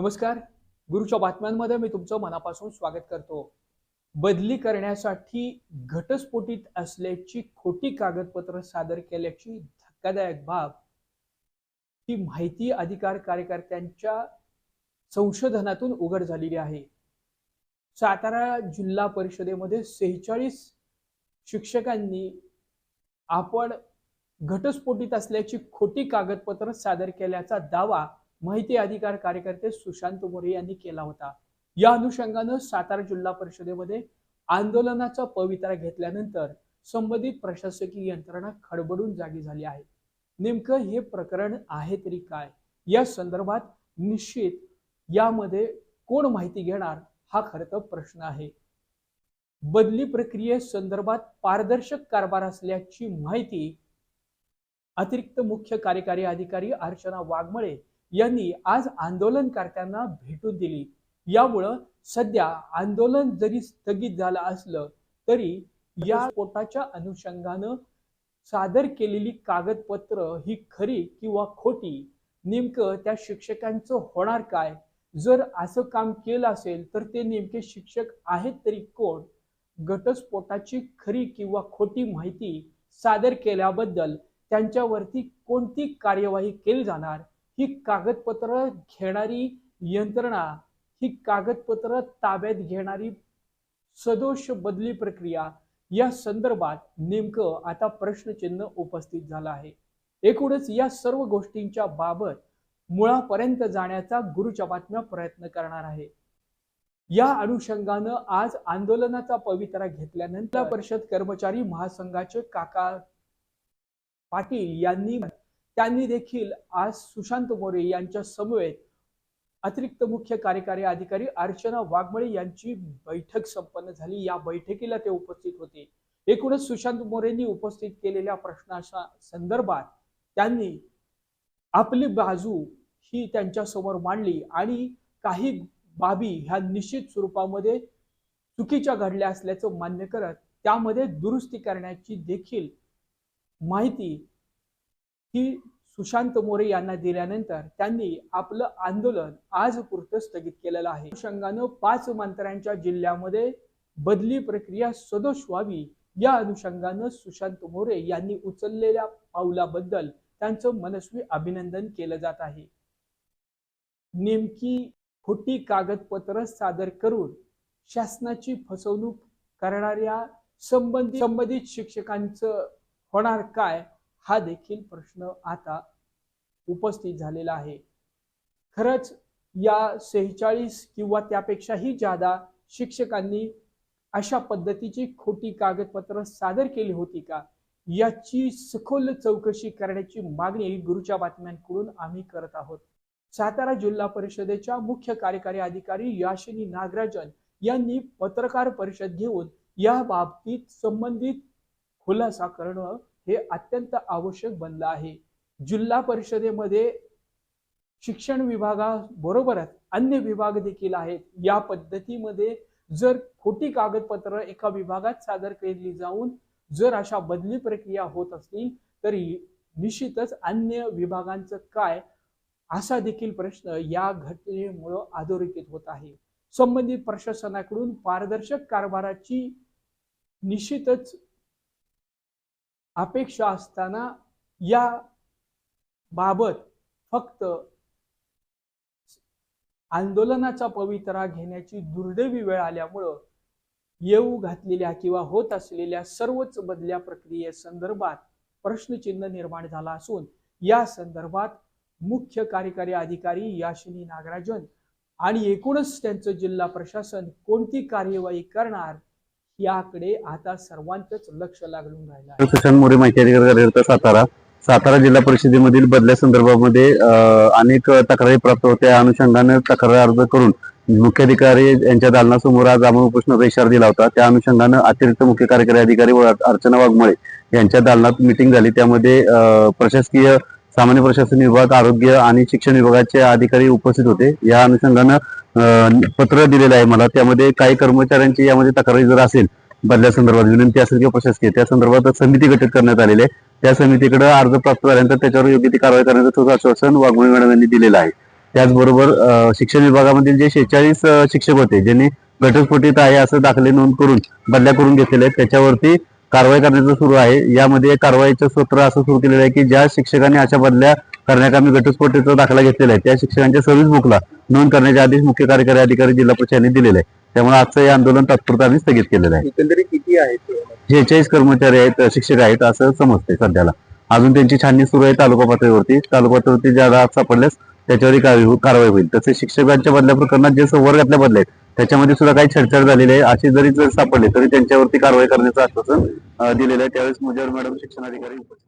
नमस्कार. गुरुच्या बातम्यांमध्ये मी तुमचं मनापासून स्वागत करतो. बदली करण्यासाठी घटस्फोटीत असल्याची खोटी कागदपत्र सादर केल्याची धक्कादायक बाब ही माहिती अधिकार कार्यकर्त्यांच्या संशोधनातून उघड झालेली आहे. सातारा जिल्हा परिषदेमध्ये सेहेचाळीस शिक्षकांनी आपण घटस्फोटीत असल्याची खोटी कागदपत्र सादर केल्याचा दावा माहिती अधिकार कार्यकर्ते सुशांत मोरे यांनी केला होता. या अनुषंगानं सातारा जिल्हा परिषदेमध्ये आंदोलनाचा पवित्रा घेतल्यानंतर संबंधित प्रशासकीय यंत्रणा खडबडून जागी झाली आहे. नेमकं हे प्रकरण आहे तरी काय? या संदर्भात निश्चित यामध्ये कोण माहिती घेणार? हा खर तर प्रश्न आहे. बदली प्रक्रियेसंदर्भात पारदर्शक कारभार असल्याची माहिती अतिरिक्त मुख्य कार्यकारी अधिकारी अर्चना वाघमळे यांनी आज आंदोलनकर्त्यांना भेटून दिली. यामुळं सध्या आंदोलन जरी स्थगित झालं असलं तरी या पोटाच्या अनुषंगानं सादर केलेली कागदपत्र ही खरी किंवा खोटी नेमकं त्या शिक्षकांचं होणार काय? जर असं काम केलं असेल तर ते नेमके शिक्षक आहेत तरी कोण? घटस्फोटाची खरी किंवा खोटी माहिती सादर केल्याबद्दल त्यांच्यावरती कोणती कार्यवाही केली जाणार? ही कागदपत्र घेणारी यंत्रणा ही कागदपत्र ताब्यात घेणारी सदोष बदली प्रक्रिया या संदर्भात नेमकं आता प्रश्नचिन्ह उपस्थित झालं आहे. एकूणच या सर्व गोष्टींच्या बाबत मुळापर्यंत जाण्याचा गुरुच्या बातम्या प्रयत्न करणार आहे. या अनुषंगानं आज आंदोलनाचा पवित्रा घेतल्यानंतर परिषद कर्मचारी महासंघाचे काका पाटील यांनी त्यांनी देखील आज सुशांत मोरे यांच्या समवेत अतिरिक्त मुख्य कार्यकारी अधिकारी अर्चना वाघमळे यांची बैठक संपन्न झाली. या बैठकीला ते उपस्थित होते. एकूणच सुशांत मोरेंनी उपस्थित केलेल्या प्रश्नाच्या संदर्भात त्यांनी आपली बाजू ही त्यांच्यासमोर मांडली आणि काही बाबी ह्या निश्चित स्वरूपामध्ये चुकीच्या घडल्या असल्याचं मान्य करत त्यामध्ये दुरुस्ती करण्याची देखील माहिती ही सुशांत मोरे यांना दिल्यानंतर त्यांनी आपलं आंदोलन आज पुरतं स्थगित केलेलं आहे. अनुषंगानं पाच मंत्र्यांच्या जिल्ह्यामध्ये बदली प्रक्रिया सदोष व्हावी या अनुषंगानं सुशांत मोरे यांनी उचललेल्या पावलाबद्दल त्यांचं मनस्वी अभिनंदन केलं जात आहे. नेमकी खोटी कागदपत्र सादर करून शासनाची फसवणूक करणाऱ्या संबंधित संबंधित शिक्षकांचं होणार काय? हा देखील प्रश्न आता उपस्थित झालेला आहे. खरंच या सेहेचाळीस किंवा त्यापेक्षाही जादा शिक्षकांनी अशा पद्धतीची खोटी कागदपत्र सादर केली होती का? याची सखोल चौकशी करण्याची मागणी गुरुच्या बातम्यांकडून आम्ही करत आहोत. सातारा जिल्हा परिषदेच्या मुख्य कार्यकारी अधिकारी याशिनी नागराजन यांनी पत्रकार परिषद घेऊन या बाबतीत संबंधित खुलासा करणं हे अत्यंत आवश्यक बनलं आहे. जिल्हा परिषदेमध्ये शिक्षण विभागाबरोबरच अन्य विभाग देखील आहेत. या पद्धतीमध्ये जर खोटी कागदपत्र एका विभागात सादर केली जाऊन जर अशा बदली प्रक्रिया होत असतील तरी निश्चितच अन्य विभागांचं काय असा देखील प्रश्न या घटनेमुळं अधोरेखित होत आहे. संबंधित प्रशासनाकडून पारदर्शक कारभाराची निश्चितच अपेक्षा असताना या बाबत फक्त आंदोलनाचा पवित्रा घेण्याची दुर्दैवी वेळ आल्यामुळं येऊ घातलेल्या किंवा होत असलेल्या सर्वच बदल्या प्रक्रियेसंदर्भात प्रश्नचिन्ह निर्माण झाला असून या संदर्भात मुख्य कार्यकारी अधिकारी याशिनी नागराजन आणि एकूणच त्यांचं जिल्हा प्रशासन कोणती कार्यवाही करणार याकडे आता सर्वांचंच लक्ष लागून राहिलं आहे. सुशांत मोरे माहिती अधिकारी सातारा. सातारा जिल्हा परिषदेमधील बदल्या संदर्भामध्ये अनेक तक्रारी प्राप्त होत्या त्या अनुषंगाने तक्रार अर्ज करून मुख्याधिकारी यांच्या दालनासमोर आज आम्ही उपोषणाचा इशारा दिला होता. त्या अनुषंगानं अतिरिक्त मुख्य कार्यकारी अधिकारी व अर्चना वाघमळे यांच्या दालनात मिटिंग झाली. त्यामध्ये अं, प्रशासकीय सामान्य प्रशासन विभाग आरोग्य आणि शिक्षण विभागाचे अधिकारी उपस्थित होते. या अनुषंगानं पत्र दिलेलं आहे मला. त्यामध्ये काही कर्मचाऱ्यांची यामध्ये तक्रारी जर असेल बदल्या संदर्भात विनंती असेल किंवा प्रशासकीय त्या संदर्भात समिती गठीत करण्यात आलेली आहे. त्या समितीकडे अर्ज प्राप्त झाल्यानंतर त्याच्यावर योग्य ती कारवाई करण्याचं ठोस आश्वासन वाघमोळी मॅडम यांनी दिलेलं आहे. त्याचबरोबर शिक्षण विभागामधील जे शेहेचाळीस शिक्षक होते ज्यांनी घटस्फोटीत आहे असं दाखले नोंद करून बदल्या करून घेतलेले आहेत त्याच्यावरती कारवाई करण्याचं सुरू आहे. यामध्ये कारवाईचं सूत्र असं सुरू केलेलं आहे की ज्या शिक्षकांनी अशा बदल्या करण्याकामी घटस्फोटीचा दाखला घेतलेला आहे त्या शिक्षकांच्या सर्व्हिस बुकला नोंद करण्याचे आदेश मुख्य कार्यकारी अधिकारी जिल्हा परिषद यांनी दिलेले आहे. त्यामुळे आजचं हे आंदोलन तात्पुरतं आम्ही स्थगित केलेलं आहे. एकंदरीत किती आहेत? शेहेचाळीस कर्मचारी आहेत शिक्षक आहेत असं समजते सध्याला. अजून त्यांची छाननी सुरू आहे तालुका पातळीवरती. तालुका पातळीवरती ज्यादा सापडल्यास त्याच्यावर कारवाई होईल. तसेच शिक्षकांच्या बदल्या प्रकरणात जे संवर्गातल्या बदल्या आहेत त्याच्यामध्ये सुद्धा काही छेडछाड झालेली आहे. अशी जरी जर सापडले तरी त्यांच्यावरती कारवाई करण्याचं आश्वासन दिलेलं आहे. त्यावेळेस मुजर मॅडम शिक्षणाधिकारी उपस्थित